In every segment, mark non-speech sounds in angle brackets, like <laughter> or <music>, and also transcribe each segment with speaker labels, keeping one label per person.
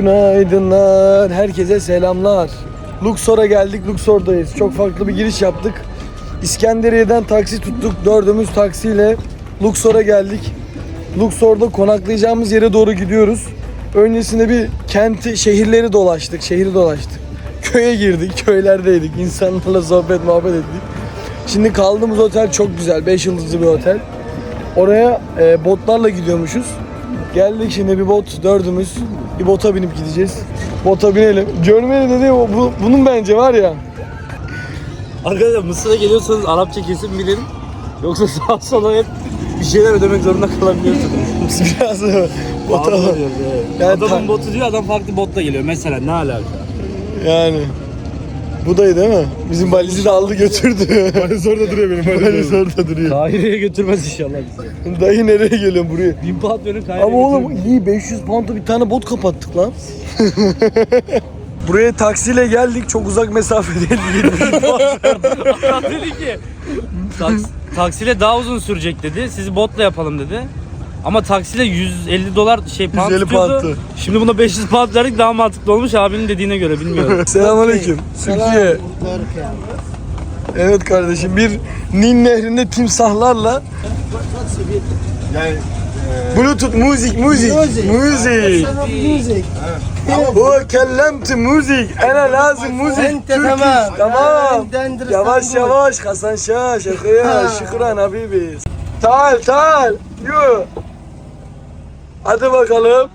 Speaker 1: Günaydınlar. Herkese selamlar. Luxor'a geldik. Luxor'dayız. Çok farklı bir giriş yaptık. İskenderiye'den taksi tuttuk. Dördümüz taksiyle Luxor'a geldik. Luxor'da konaklayacağımız yere doğru gidiyoruz. Öncesinde bir kenti, şehirleri dolaştık. Şehri dolaştık. <laughs> Köye girdik. Köylerdeydik. İnsanlarla sohbet muhabbet ettik. Şimdi kaldığımız otel çok güzel. 5 yıldızlı bir otel. Oraya e, botlarla gidiyormuşuz. Geldik şimdi bir bot dördümüz. Bir bota binip gideceğiz. Bota binelim. Görmeli dedi bu, bunun bence var ya.
Speaker 2: Arkadaşlar Mısır'a geliyorsanız Arapça kesin bilin. Yoksa <laughs> sağa sola hep bir şeyler ödemek zorunda kalabiliyorsunuz.
Speaker 1: Biraz
Speaker 2: oluyor, evet.
Speaker 1: Yani
Speaker 2: Adamın botu diyor adam farklı botla geliyor. Mesela ne alaka?
Speaker 1: yani. Bu dayı değil mi? Bizim valizi de aldı götürdü. Valiz orada duruyor benim valiz orada duruyor.
Speaker 2: Kahire'ye götürmez inşallah bizi.
Speaker 1: Dayı nereye geliyorsun buraya?
Speaker 2: Bin pound verin Kahire'ye
Speaker 1: Ama oğlum iyi 500 pound'a bir tane bot kapattık lan. <laughs> Buraya taksiyle geldik. Çok uzak mesafe değil. 70 pound.
Speaker 2: Adam <laughs> dedi ki taks, taksiyle daha uzun sürecek dedi. Sizi botla yapalım dedi. Ama taksiyle 150 dolar şey pound
Speaker 1: 150
Speaker 2: tutuyordu.
Speaker 1: pound'tu.
Speaker 2: Şimdi buna 500 pound verdik daha mantıklı olmuş abinin dediğine göre bilmiyorum. <laughs>
Speaker 1: Selamünaleyküm. Türkiye. Evet kardeşim bir Nil Nehri'nde timsahlarla yani Bluetooth müzik müzik müzik
Speaker 3: Music.
Speaker 1: Huve kellemti müzik ene lazım müzik
Speaker 3: Ente tamam.
Speaker 1: tamam yavaş yavaş Hasan Şah şakaya
Speaker 3: Ha.
Speaker 1: şükran habibi Tal tal yo Hadi bakalım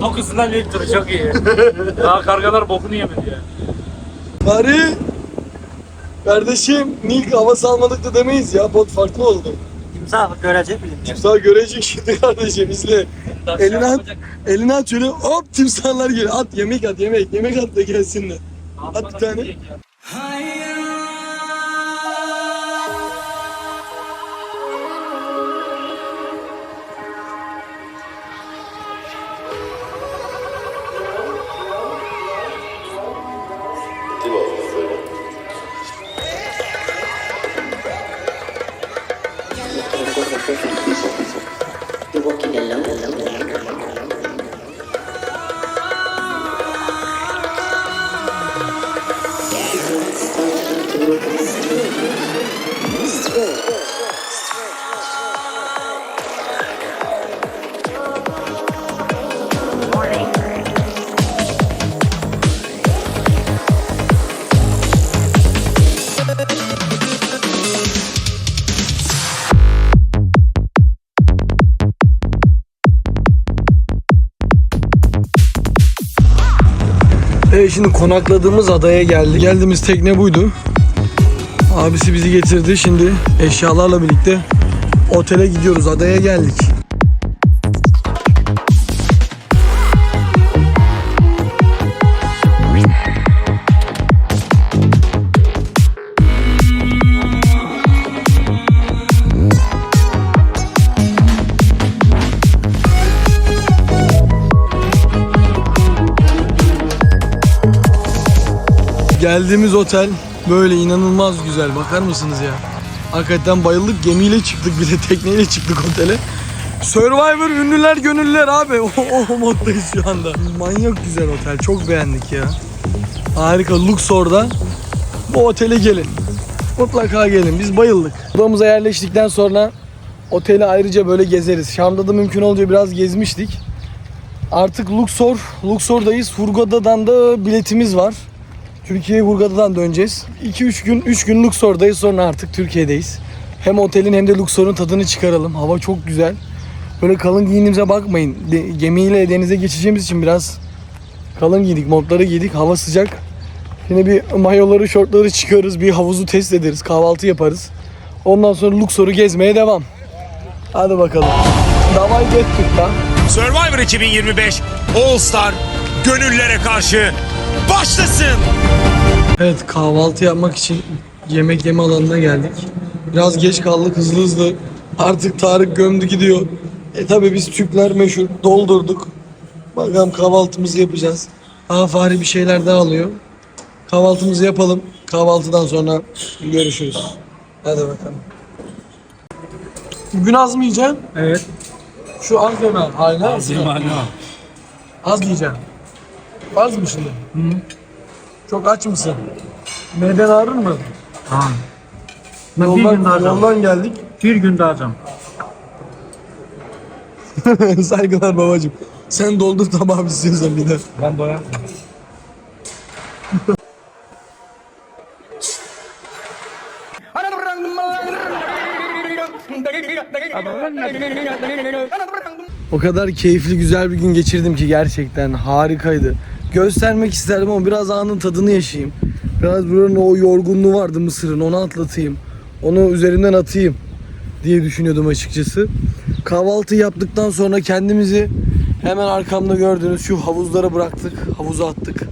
Speaker 2: Dokusundan Victor çok iyi. Daha kargalar bokunu yemedi ya.
Speaker 1: Bari Kardeşim Nil havası almadık da demeyiz ya bot farklı oldu
Speaker 3: Timsah görecek bilim.
Speaker 1: Timsah görecek şimdi kardeşim izle. Elini at, elini at şöyle hop timsahlar geliyor. At yemek at yemek. Yemek at da gelsinler. At bir tane.
Speaker 4: You're
Speaker 1: şimdi konakladığımız adaya geldik. Geldiğimiz tekne buydu. Abisi bizi getirdi. Şimdi eşyalarla birlikte otele gidiyoruz. Adaya geldik. Geldiğimiz otel böyle inanılmaz güzel. Bakar mısınız ya? Hakikaten bayıldık. Gemiyle çıktık bir de tekneyle çıktık otele. Survivor ünlüler gönüllüler abi. <laughs> O, o moddayız şu anda. Manyak güzel otel. Çok beğendik ya. Harika. Luxor'da bu otele gelin. Mutlaka gelin. Biz bayıldık. Odamıza yerleştikten sonra oteli ayrıca böyle gezeriz. Şam'da da mümkün olunca biraz gezmiştik. Artık Luxor, Luxor'dayız. Hurghada'dan da biletimiz var. Türkiye'ye Hurghada'dan döneceğiz. 2-3 gün, 3 gün Luxor'dayız sonra artık Türkiye'deyiz. Hem otelin hem de Luxor'un tadını çıkaralım. Hava çok güzel. Böyle kalın giyinimize bakmayın. De- gemiyle denize geçeceğimiz için biraz kalın giydik, montları giydik. Hava sıcak. Yine bir mayoları, şortları çıkarız, bir havuzu test ederiz, kahvaltı yaparız. Ondan sonra Luxor'u gezmeye devam. Hadi bakalım. Davay gettik lan.
Speaker 5: Survivor 2025 All Star gönüllere karşı başlasın.
Speaker 1: Evet kahvaltı yapmak için yemek yeme alanına geldik. Biraz geç kaldık hızlı hızlı. Artık Tarık gömdü gidiyor. E tabi biz Türkler meşhur doldurduk. Bakalım kahvaltımızı yapacağız. Aa Fahri bir şeyler daha alıyor. Kahvaltımızı yapalım. Kahvaltıdan sonra görüşürüz. Hadi bakalım. Bugün az mı yiyeceksin?
Speaker 2: Evet.
Speaker 1: Şu az yeme. Aynen.
Speaker 2: Azim
Speaker 1: Az yiyeceğim. Az mı şimdi? Çok aç mısın? Miden ağrır mı?
Speaker 3: Tamam. Ben bir gün
Speaker 1: Yoldan,
Speaker 3: daha alacağım.
Speaker 1: yoldan geldik.
Speaker 3: Bir gün daha alacağım. <laughs>
Speaker 1: Saygılar babacığım. Sen doldur tabağı istiyorsan bir de.
Speaker 2: Ben doyam.
Speaker 1: O kadar keyifli güzel bir gün geçirdim ki gerçekten harikaydı. Göstermek isterdim ama biraz anın tadını yaşayayım. Biraz buranın o yorgunluğu vardı Mısır'ın onu atlatayım. Onu üzerimden atayım diye düşünüyordum açıkçası. Kahvaltı yaptıktan sonra kendimizi hemen arkamda gördüğünüz şu havuzlara bıraktık. Havuza attık.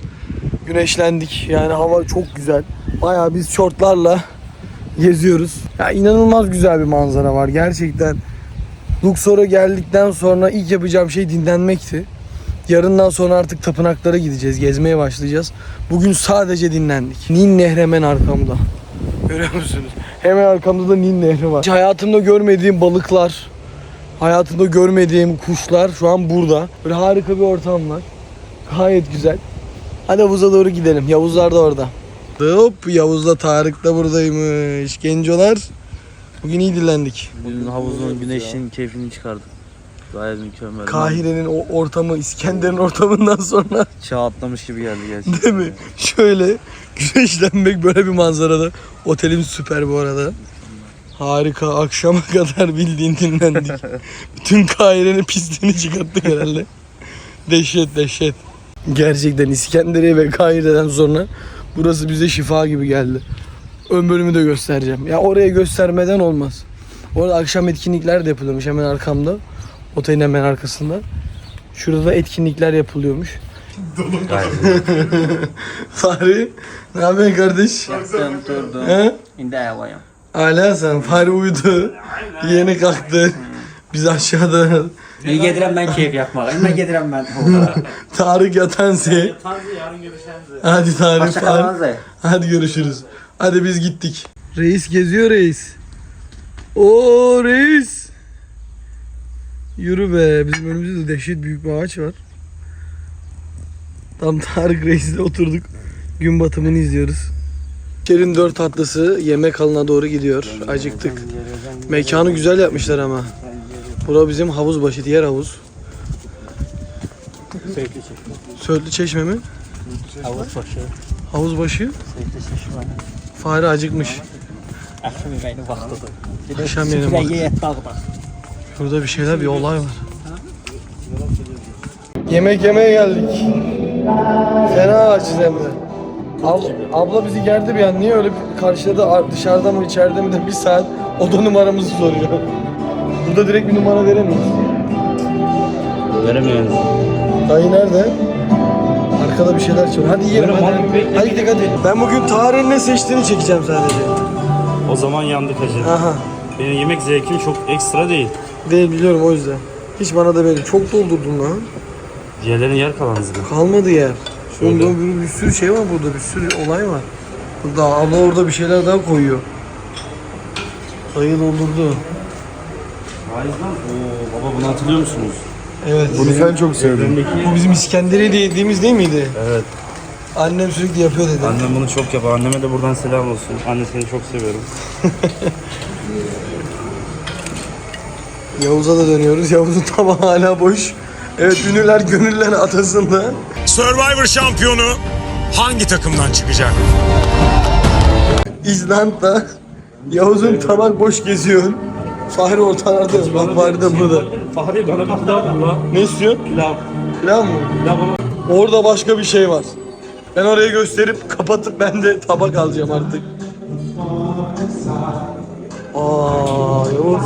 Speaker 1: Güneşlendik. Yani hava çok güzel. Bayağı biz şortlarla geziyoruz. Ya inanılmaz güzel bir manzara var gerçekten. Luxor'a geldikten sonra ilk yapacağım şey dinlenmekti. Yarından sonra artık tapınaklara gideceğiz, gezmeye başlayacağız. Bugün sadece dinlendik. Nil Nehri hemen arkamda. Görüyor musunuz? Hemen arkamda da Nil Nehri var. Hiç hayatımda görmediğim balıklar, hayatımda görmediğim kuşlar şu an burada. Böyle harika bir ortam var. Gayet güzel. Hadi havuza doğru gidelim. Yavuzlar da orada. Hop Yavuz'la Tarık da buradaymış. Gencolar. Bugün iyi dinlendik.
Speaker 2: Bugün havuzun güneşin keyfini çıkardık. Gayet mükemmel.
Speaker 1: Kahire'nin o ortamı, İskender'in ortamından sonra <laughs>
Speaker 2: Çağ atlamış gibi geldi gerçekten.
Speaker 1: değil mi? Şöyle güneşlenmek böyle bir manzarada. Otelimiz süper bu arada. Harika. Akşama <laughs> kadar bildiğin dinlendik. <laughs> Bütün Kahire'nin pisliğini çıkarttık herhalde. Dehşet dehşet. Gerçekten İskenderiye ve Kahire'den sonra burası bize şifa gibi geldi. Ön bölümü de göstereceğim. Ya oraya göstermeden olmaz. Orada akşam etkinlikler de yapılıyormuş hemen arkamda. Otelin hemen arkasında. Şurada da etkinlikler yapılıyormuş. <laughs> Fahri, ne yapıyorsun kardeş?
Speaker 3: Yattım durdum.
Speaker 1: He?
Speaker 3: Şimdi havayım.
Speaker 1: Hala sen, Fahri uyudu. Yeni kalktı. Biz aşağıda.
Speaker 3: İyi gedirem ben keyif yapmak. İyi gedirem ben. <laughs>
Speaker 1: Tarık yatansi. Hadi Tarık.
Speaker 3: Başka
Speaker 1: Fahri.
Speaker 3: kalmaz
Speaker 1: Hadi görüşürüz. Hadi biz gittik. Reis geziyor reis. Oo reis. Yürü be. Bizim önümüzde de dehşet büyük bir ağaç var. Tam Tarık Reis'le oturduk. Gün batımını izliyoruz. Şerin dört tatlısı yemek alına doğru gidiyor. Acıktık. Mekanı güzel yapmışlar ama. Bura bizim havuz başı, diğer havuz. Söğütlü Çeşme mi?
Speaker 3: Havuz başı.
Speaker 1: Havuz başı.
Speaker 3: Sevdi şişman.
Speaker 1: Fare acıkmış.
Speaker 3: Akşam yemeğini vaktidir.
Speaker 1: Akşam yemeği vakti. Burada bir şeyler, bir olay var. Yemek yemeye geldik. Fena açız hem de. Ab- abla bizi gerdi bir an. Niye öyle bir karşıladı? Ar- Dışarıda mı içeride mi de bir saat <laughs> oda numaramızı soruyor. Burada direkt bir numara veremeyiz.
Speaker 2: Veremiyoruz.
Speaker 1: Dayı nerede? Arkada bir şeyler çalıyor. Hadi yiyelim
Speaker 2: Böyle
Speaker 1: hadi.
Speaker 2: bekle.
Speaker 1: Hadi gidelim hadi. Ben bugün Tarık'ın ne seçtiğini çekeceğim sadece.
Speaker 2: O zaman yandık hacı.
Speaker 1: Aha.
Speaker 2: Benim yemek zevkim çok ekstra değil.
Speaker 1: Değil biliyorum o yüzden. Hiç bana da verin. Çok doldurdum lan.
Speaker 2: Diğerlerin yer kalan bizde.
Speaker 1: Kalmadı yer.
Speaker 2: Şöyle.
Speaker 1: Burada bir, bir sürü şey var burada. Bir sürü olay var. Burada abla orada bir şeyler daha koyuyor. Dayı doldurdu.
Speaker 2: Vayizden. Oo baba bunu hatırlıyor musunuz?
Speaker 1: Evet. Bunu sen çok sevdin. Bu bizim İskenderiye de yediğimiz değil miydi?
Speaker 2: Evet.
Speaker 1: Annem sürekli yapıyor dedi.
Speaker 2: Annem bunu çok yapar. Anneme de buradan selam olsun. Anne seni çok seviyorum. <laughs>
Speaker 1: Yavuz'a da dönüyoruz. Yavuz'un <laughs> tabağı hala boş. Evet ünlüler gönüller atasında.
Speaker 5: Survivor şampiyonu hangi takımdan çıkacak?
Speaker 1: İzlanda. Yavuz'un tabak boş geziyor. Fahri ortalarda. Bak Fahri de burada.
Speaker 2: Fahri bana bir pilav bul
Speaker 1: Ne istiyorsun?
Speaker 2: Pilav.
Speaker 1: Pilav mı?
Speaker 2: Pilav.
Speaker 1: Orada başka bir şey var. Ben oraya gösterip kapatıp ben de tabak alacağım artık. Aa Yavuz.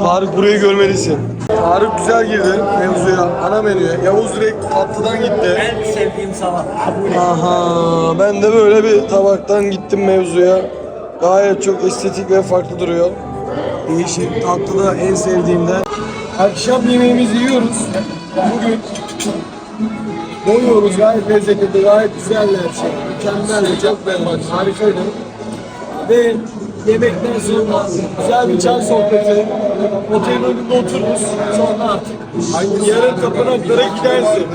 Speaker 1: Tarık burayı görmelisin. Tarık güzel girdi mevzuya, ana menüye. Yavuz direkt tatlıdan gitti.
Speaker 3: En sevdiğim salata.
Speaker 1: Aha ben de böyle bir tabaktan gittim mevzuya. Gayet çok estetik ve farklı duruyor. Değişik tatlı da en sevdiğimden. Akşam yemeğimizi yiyoruz. Bugün doyuyoruz gayet lezzetli, gayet güzel her şey. Mükemmel, çok beğendim. Harikaydı. Ve Yemekten sonra güzel bir çay sohbeti. Otelin önünde otururuz. Sonra artık yarın tapınaklara gidersin.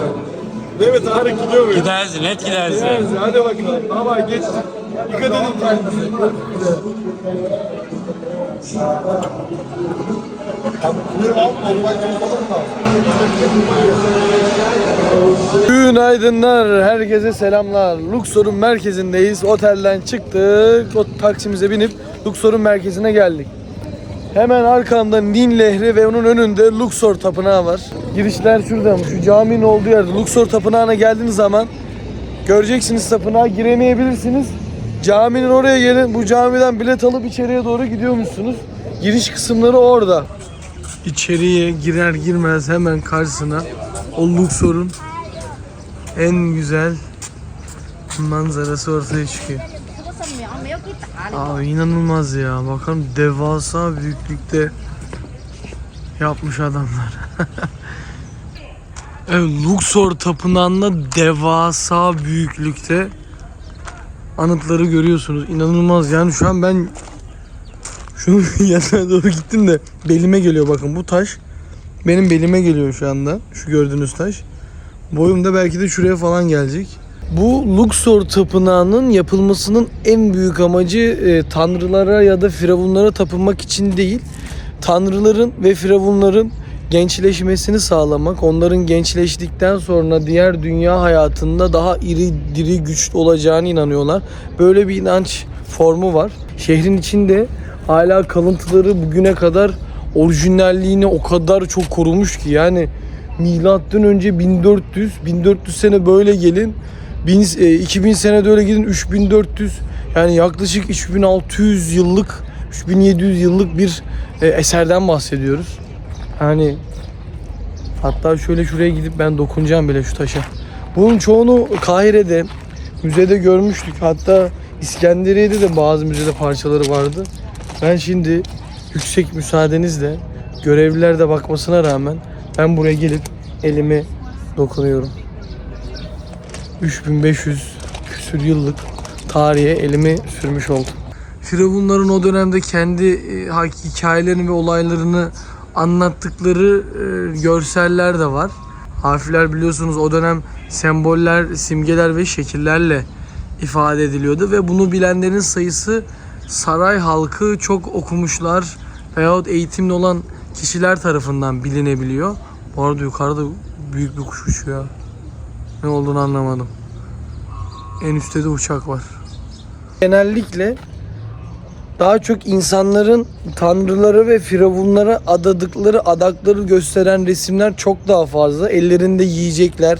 Speaker 1: Mi Tarık gidiyor muyuz?
Speaker 2: Gidersin, net gidersin.
Speaker 1: Gideriz. Hadi bakalım. Baba geç. Dikkat edin kendinize. Günaydınlar, herkese selamlar. Luxor'un merkezindeyiz. Otelden çıktık, o taksimize binip Luxor'un merkezine geldik. Hemen arkamda Nil Nehri ve onun önünde Luxor Tapınağı var. Girişler şurada. Şu caminin olduğu yerde. Luxor Tapınağı'na geldiğiniz zaman göreceksiniz tapınağa giremeyebilirsiniz. Caminin oraya gelin. Bu camiden bilet alıp içeriye doğru gidiyormuşsunuz. Giriş kısımları orada. İçeriye girer girmez hemen karşısına o Luxor'un en güzel manzarası ortaya çıkıyor. Abi inanılmaz ya. Bakın devasa büyüklükte yapmış adamlar. <laughs> evet, Luxor tapınağında devasa büyüklükte anıtları görüyorsunuz. İnanılmaz yani şu an ben şunun <laughs> yanına doğru gittim de belime geliyor bakın bu taş. Benim belime geliyor şu anda. Şu gördüğünüz taş. Boyum da belki de şuraya falan gelecek. Bu Luxor tapınağının yapılmasının en büyük amacı e, tanrılara ya da firavunlara tapınmak için değil. Tanrıların ve firavunların gençleşmesini sağlamak, onların gençleştikten sonra diğer dünya hayatında daha iri, diri, güçlü olacağını inanıyorlar. Böyle bir inanç formu var. Şehrin içinde hala kalıntıları bugüne kadar orijinalliğini o kadar çok korumuş ki yani milattan önce 1400 1400 sene böyle gelin 1000, e, 2000 sene de öyle gidin 3400 yani yaklaşık 3600 yıllık 3700 yıllık bir e, eserden bahsediyoruz. Yani hatta şöyle şuraya gidip ben dokunacağım bile şu taşa. Bunun çoğunu Kahire'de müzede görmüştük. Hatta İskenderiye'de de bazı müzede parçaları vardı. Ben şimdi yüksek müsaadenizle görevliler de bakmasına rağmen ben buraya gelip elimi dokunuyorum. 3500 küsür yıllık tarihe elimi sürmüş oldum. Firavunların o dönemde kendi e, hikayelerini ve olaylarını anlattıkları e, görseller de var. Harfler biliyorsunuz o dönem semboller, simgeler ve şekillerle ifade ediliyordu ve bunu bilenlerin sayısı saray halkı çok okumuşlar veyahut eğitimli olan kişiler tarafından bilinebiliyor. Bu arada yukarıda büyük bir kuş uçuyor. Ne olduğunu anlamadım. En üstte de uçak var. Genellikle daha çok insanların tanrılara ve firavunlara adadıkları adakları gösteren resimler çok daha fazla. Ellerinde yiyecekler,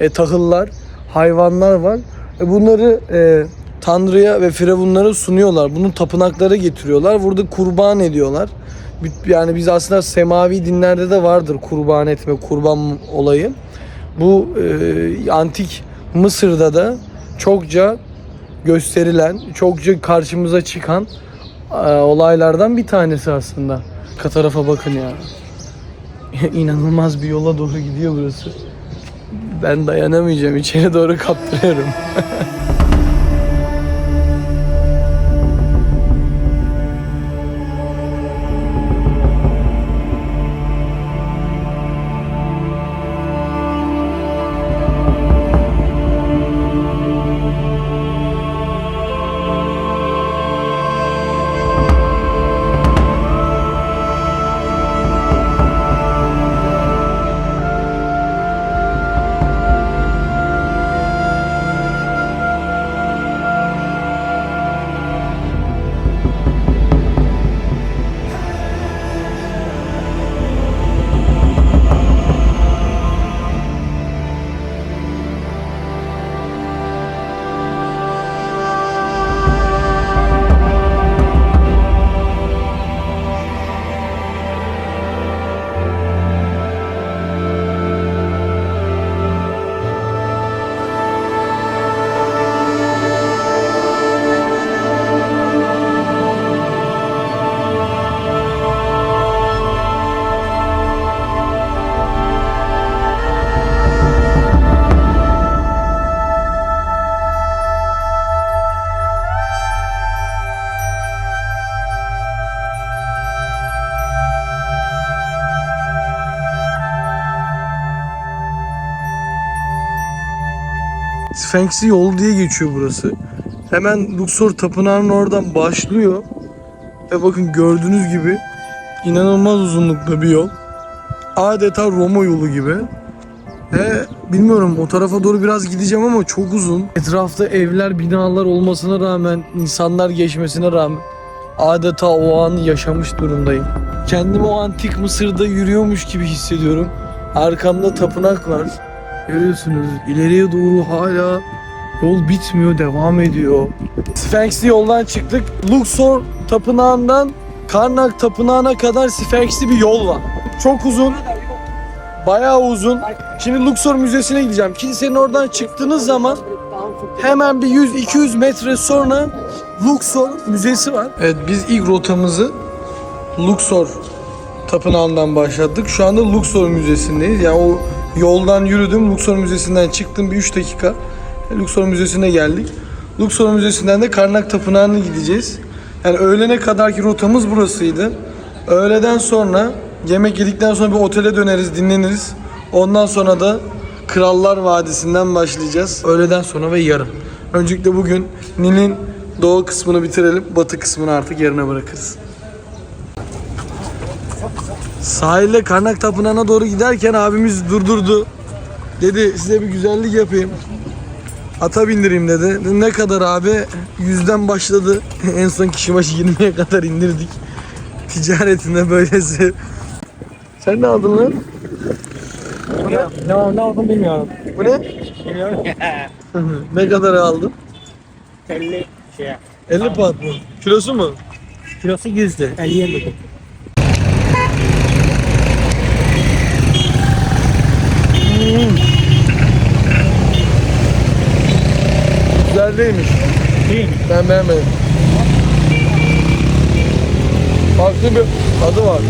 Speaker 1: e, tahıllar, hayvanlar var. E, bunları e, tanrıya ve firavunlara sunuyorlar. Bunu tapınaklara getiriyorlar. Burada kurban ediyorlar. Yani biz aslında semavi dinlerde de vardır kurban etme, kurban olayı. Bu e, antik Mısır'da da çokça gösterilen, çokça karşımıza çıkan e, olaylardan bir tanesi aslında. Arka tarafa bakın ya. <laughs> İnanılmaz bir yola doğru gidiyor burası. Ben dayanamayacağım. içeri doğru kaptırıyorum. <laughs> Sphinx'i yol diye geçiyor burası. Hemen Luxor Tapınağı'nın oradan başlıyor. Ve bakın gördüğünüz gibi inanılmaz uzunlukta bir yol. Adeta Roma yolu gibi. Ve bilmiyorum o tarafa doğru biraz gideceğim ama çok uzun. Etrafta evler, binalar olmasına rağmen, insanlar geçmesine rağmen adeta o anı yaşamış durumdayım. Kendimi o antik Mısır'da yürüyormuş gibi hissediyorum. Arkamda tapınak var. Görüyorsunuz ileriye doğru hala yol bitmiyor, devam ediyor. Sphinx'li yoldan çıktık. Luxor tapınağından Karnak tapınağına kadar Sphinx'li bir yol var. Çok uzun. Bayağı uzun. Şimdi Luxor Müzesi'ne gideceğim. Kilisenin oradan çıktığınız zaman hemen bir 100-200 metre sonra Luxor Müzesi var. Evet biz ilk rotamızı Luxor Tapınağı'ndan başladık. Şu anda Luxor Müzesi'ndeyiz. Yani o yoldan yürüdüm. Luxor Müzesi'nden çıktım bir 3 dakika. Luxor Müzesi'ne geldik. Luxor Müzesi'nden de Karnak Tapınağı'na gideceğiz. Yani öğlene kadarki rotamız burasıydı. Öğleden sonra yemek yedikten sonra bir otele döneriz, dinleniriz. Ondan sonra da Krallar Vadisi'nden başlayacağız. Öğleden sonra ve yarın. Öncelikle bugün Nil'in doğu kısmını bitirelim. Batı kısmını artık yarına bırakırız. Sahilde Karnak Tapınağı'na doğru giderken abimiz durdurdu. Dedi size bir güzellik yapayım. Ata bindireyim dedi. Ne kadar abi? Yüzden başladı. <laughs> en son kişi başı 20'ye kadar indirdik. Ticaretinde böylesi. Sen ne aldın lan?
Speaker 3: Ne, ne olduğunu bilmiyorum.
Speaker 1: Bu ne?
Speaker 3: Bilmiyorum. <laughs>
Speaker 1: ne kadar aldın?
Speaker 3: 50 şey.
Speaker 1: 50 pound mu? Kilosu mu?
Speaker 3: Kilosu 100'dü. 50 50.
Speaker 1: Güzel değilmiş.
Speaker 3: Değil mi?
Speaker 1: Ben beğenmedim. Farklı bir tadı var.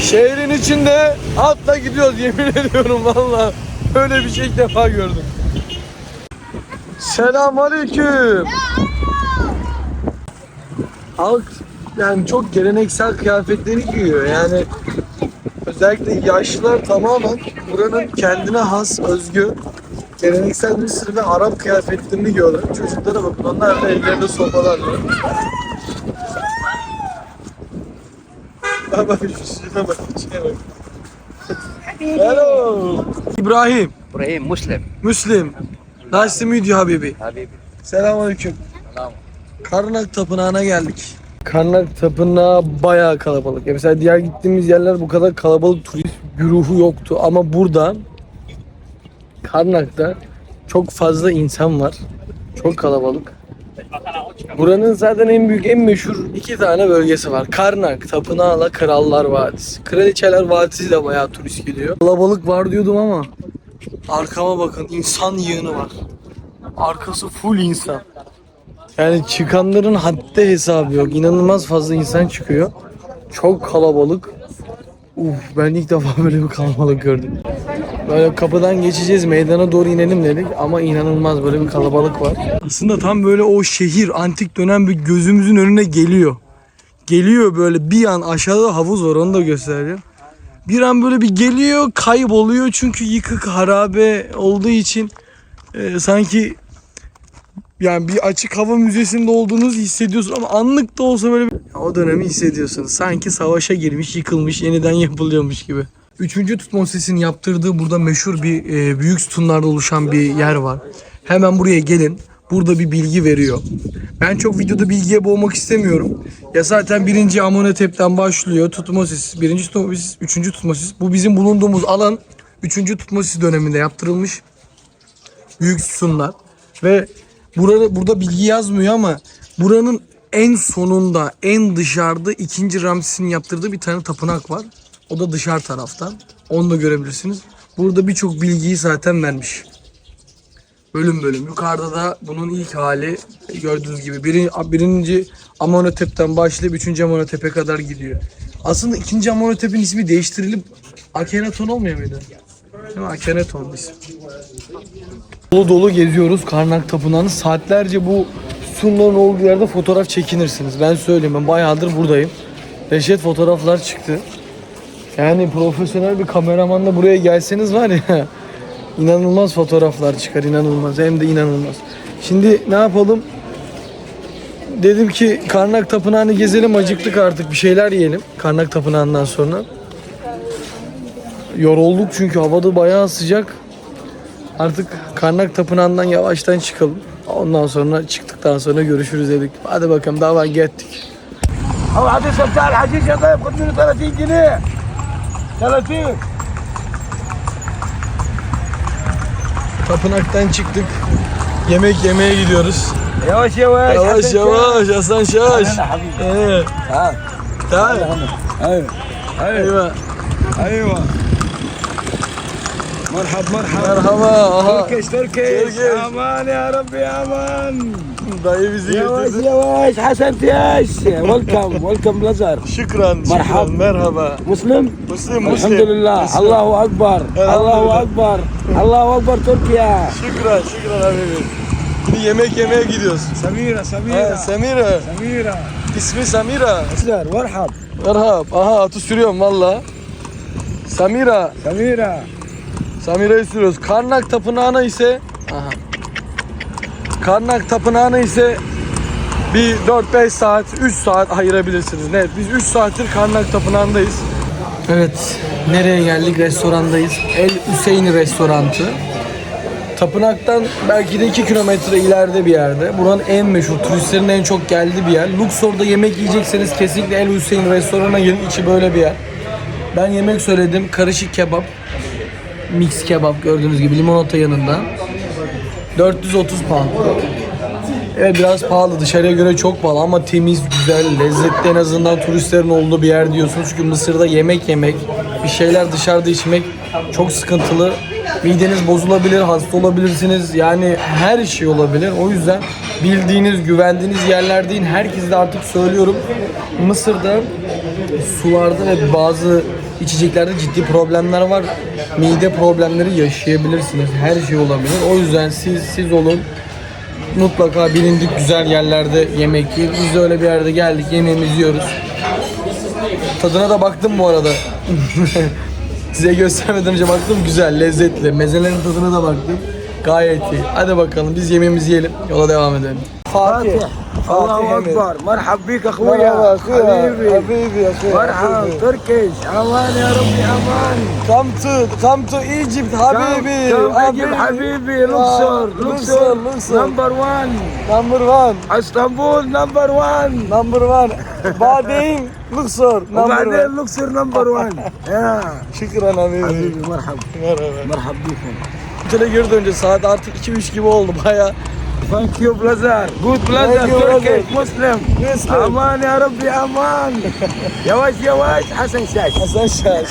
Speaker 1: Şehrin içinde atla gidiyoruz yemin <laughs> ediyorum valla. Öyle bir şey ilk defa gördüm. Selamünaleyküm. Halk yani çok geleneksel kıyafetleri giyiyor. Yani özellikle yaşlılar tamamen buranın kendine has, özgü geleneksel Mısır ve Arap kıyafetlerini giyiyorlar. Çocuklara bakın onlar da ellerinde sopalar var. Bak bak şu şuna bak, bak. Hello. İbrahim,
Speaker 6: Ibrahim Muslim.
Speaker 1: Müslim. Nice to meet you habibi.
Speaker 6: Habibi.
Speaker 1: Selamünaleyküm.
Speaker 6: Selam.
Speaker 1: Karnak Tapınağı'na geldik. Karnak Tapınağı bayağı kalabalık. Ya mesela diğer gittiğimiz yerler bu kadar kalabalık turist güruhu yoktu. Ama burada Karnak'ta çok fazla insan var. Çok kalabalık. Buranın zaten en büyük, en meşhur iki tane bölgesi var. Karnak, Tapınağı'la Krallar Vadisi. Kraliçeler Vadisi de bayağı turist geliyor. Kalabalık var diyordum ama arkama bakın insan yığını var. Arkası full insan. Yani çıkanların haddi hesabı yok. İnanılmaz fazla insan çıkıyor. Çok kalabalık. Uf ben ilk defa böyle bir kalabalık gördüm. Böyle kapıdan geçeceğiz meydana doğru inelim dedik ama inanılmaz böyle bir kalabalık var. Aslında tam böyle o şehir antik dönem bir gözümüzün önüne geliyor. Geliyor böyle bir an aşağıda havuz var onu da göstereceğim. Bir an böyle bir geliyor kayboluyor çünkü yıkık harabe olduğu için e, sanki yani bir açık hava müzesinde olduğunuzu hissediyorsun ama anlık da olsa böyle bir, o dönemi hissediyorsunuz. Sanki savaşa girmiş, yıkılmış, yeniden yapılıyormuş gibi. Üçüncü Tutmosis'in yaptırdığı burada meşhur bir e, büyük sütunlarda oluşan bir yer var. Hemen buraya gelin. Burada bir bilgi veriyor. Ben çok videoda bilgiye boğmak istemiyorum. Ya zaten birinci Amonetep'ten başlıyor. Tutmosis, birinci Tutmosis, üçüncü Tutmosis. Bu bizim bulunduğumuz alan üçüncü Tutmosis döneminde yaptırılmış büyük sütunlar. Ve burada, burada bilgi yazmıyor ama buranın en sonunda, en dışarıda ikinci Ramses'in yaptırdığı bir tane tapınak var. O da dışarı taraftan. Onu da görebilirsiniz. Burada birçok bilgiyi zaten vermiş. Bölüm bölüm. Yukarıda da bunun ilk hali gördüğünüz gibi. Biri, birinci Amonotep'ten başlayıp üçüncü Amonotep'e kadar gidiyor. Aslında ikinci Amonotep'in ismi değiştirilip Akhenaton olmuyor muydu? Değil mi? Akhenaton ismi. Dolu dolu geziyoruz Karnak Tapınağı'nı. Saatlerce bu sütunların olduğu yerde fotoğraf çekinirsiniz. Ben söyleyeyim ben bayağıdır buradayım. Dehşet fotoğraflar çıktı. Yani profesyonel bir kameramanla buraya gelseniz var ya <laughs> İnanılmaz fotoğraflar çıkar inanılmaz hem de inanılmaz. Şimdi ne yapalım? Dedim ki Karnak Tapınağı'nı gezelim acıktık artık bir şeyler yiyelim Karnak Tapınağı'ndan sonra. Yorulduk çünkü havada bayağı sıcak. Artık Karnak Tapınağı'ndan yavaştan çıkalım. Ondan sonra çıktıktan sonra görüşürüz dedik. Hadi bakalım daha var gittik.
Speaker 6: او هتشرب بتاع الحشيش يا طيب خد منه 30 جنيه 30
Speaker 1: Tapınaktan çıktık. Yemek yemeye gidiyoruz.
Speaker 6: يواش يواش
Speaker 1: Yavaş
Speaker 6: حسن
Speaker 1: yavaş Hasan Şaş.
Speaker 6: أهلا حبيبي
Speaker 1: Evet.
Speaker 6: تعال
Speaker 1: Tamam.
Speaker 6: ايوه ايوه
Speaker 1: Eyvah.
Speaker 6: Merhaba merhaba.
Speaker 1: Merhaba. Aha.
Speaker 6: Türkeş
Speaker 1: Türkeş.
Speaker 6: Aman ya Rabbi aman.
Speaker 1: Dayı bizi
Speaker 6: yavaş
Speaker 1: getirdi.
Speaker 6: Yavaş yavaş Hasan Tiyaş. Welcome
Speaker 1: welcome
Speaker 6: Lazar.
Speaker 1: Şükran. Merhaba. Merhaba.
Speaker 6: Müslüm.
Speaker 1: Müslüm.
Speaker 6: Elhamdülillah.
Speaker 1: Müslüm.
Speaker 6: Allahu Akbar. Allahu Akbar. Allahu Akbar Türkiye.
Speaker 1: Şükran şükran habibim. Şimdi yemek yemeye gidiyoruz.
Speaker 6: Samira,
Speaker 1: Samira.
Speaker 6: Ha,
Speaker 1: Samira.
Speaker 6: Samira.
Speaker 1: İsmi Samira.
Speaker 6: Sizler, merhab.
Speaker 1: Merhab. Aha atı sürüyorum valla. Samira.
Speaker 6: Samira.
Speaker 1: Samira'yı sürüyoruz. Karnak Tapınağı'na ise Aha. Karnak Tapınağı'na ise bir 4-5 saat, 3 saat ayırabilirsiniz. Net. Biz 3 saattir Karnak Tapınağı'ndayız. Evet. Nereye geldik? Restorandayız. El Hüseyin Restorantı. Tapınaktan belki de 2 kilometre ileride bir yerde. Buranın en meşhur, turistlerin en çok geldiği bir yer. Luxor'da yemek yiyecekseniz kesinlikle El Hüseyin Restoran'a gelin. İçi böyle bir yer. Ben yemek söyledim. Karışık kebap. Mix kebap gördüğünüz gibi limonata yanında. 430 pound. Evet biraz pahalı dışarıya göre çok pahalı ama temiz, güzel, lezzetli en azından turistlerin olduğu bir yer diyorsunuz. Çünkü Mısır'da yemek yemek, bir şeyler dışarıda içmek çok sıkıntılı. Mideniz bozulabilir, hasta olabilirsiniz. Yani her şey olabilir. O yüzden bildiğiniz, güvendiğiniz yerler değil. Herkese de artık söylüyorum. Mısır'da sularda ve bazı içeceklerde ciddi problemler var. Mide problemleri yaşayabilirsiniz. Her şey olabilir. O yüzden siz siz olun. Mutlaka bilindik güzel yerlerde yemek yiyin. Biz de öyle bir yerde geldik. Yemeğimizi yiyoruz. Tadına da baktım bu arada. <laughs> Size göstermeden önce baktım güzel, lezzetli. Mezelerin tadına da baktım. Gayet iyi. Hadi bakalım biz yemeğimizi yiyelim. Yola devam edelim. Fatih.
Speaker 6: الله
Speaker 1: Emir.
Speaker 6: اكبر مرحب بك
Speaker 1: Merhaba
Speaker 6: اخويا
Speaker 1: akıyor.
Speaker 6: حبيبي
Speaker 1: Habibi akıyor.
Speaker 6: مرحب تركيش امان يا ربي امان
Speaker 1: Come to, come to Egypt Habibi.
Speaker 6: كم اجيب حبيبي لوكسور
Speaker 1: Luxor,
Speaker 6: لوكسور
Speaker 1: Luxor.
Speaker 6: نمبر 1
Speaker 1: Number one.
Speaker 6: اسطنبول نمبر 1
Speaker 1: Number one. Badeyn Luxor. Number
Speaker 6: وبعدين
Speaker 1: one.
Speaker 6: لوكسور نمبر 1 يا
Speaker 1: Şükran Habibi.
Speaker 6: حبيبي مرحب
Speaker 1: Merhaba.
Speaker 6: مرحب بكم
Speaker 1: Otele geri dönünce saat artık 2-3 gibi oldu baya.
Speaker 6: ثانك يو بلازر جود بلازر
Speaker 1: تركي
Speaker 6: مسلم أمان يا ربي أمان يا واش يا واش حسن شاش
Speaker 1: حسن شاش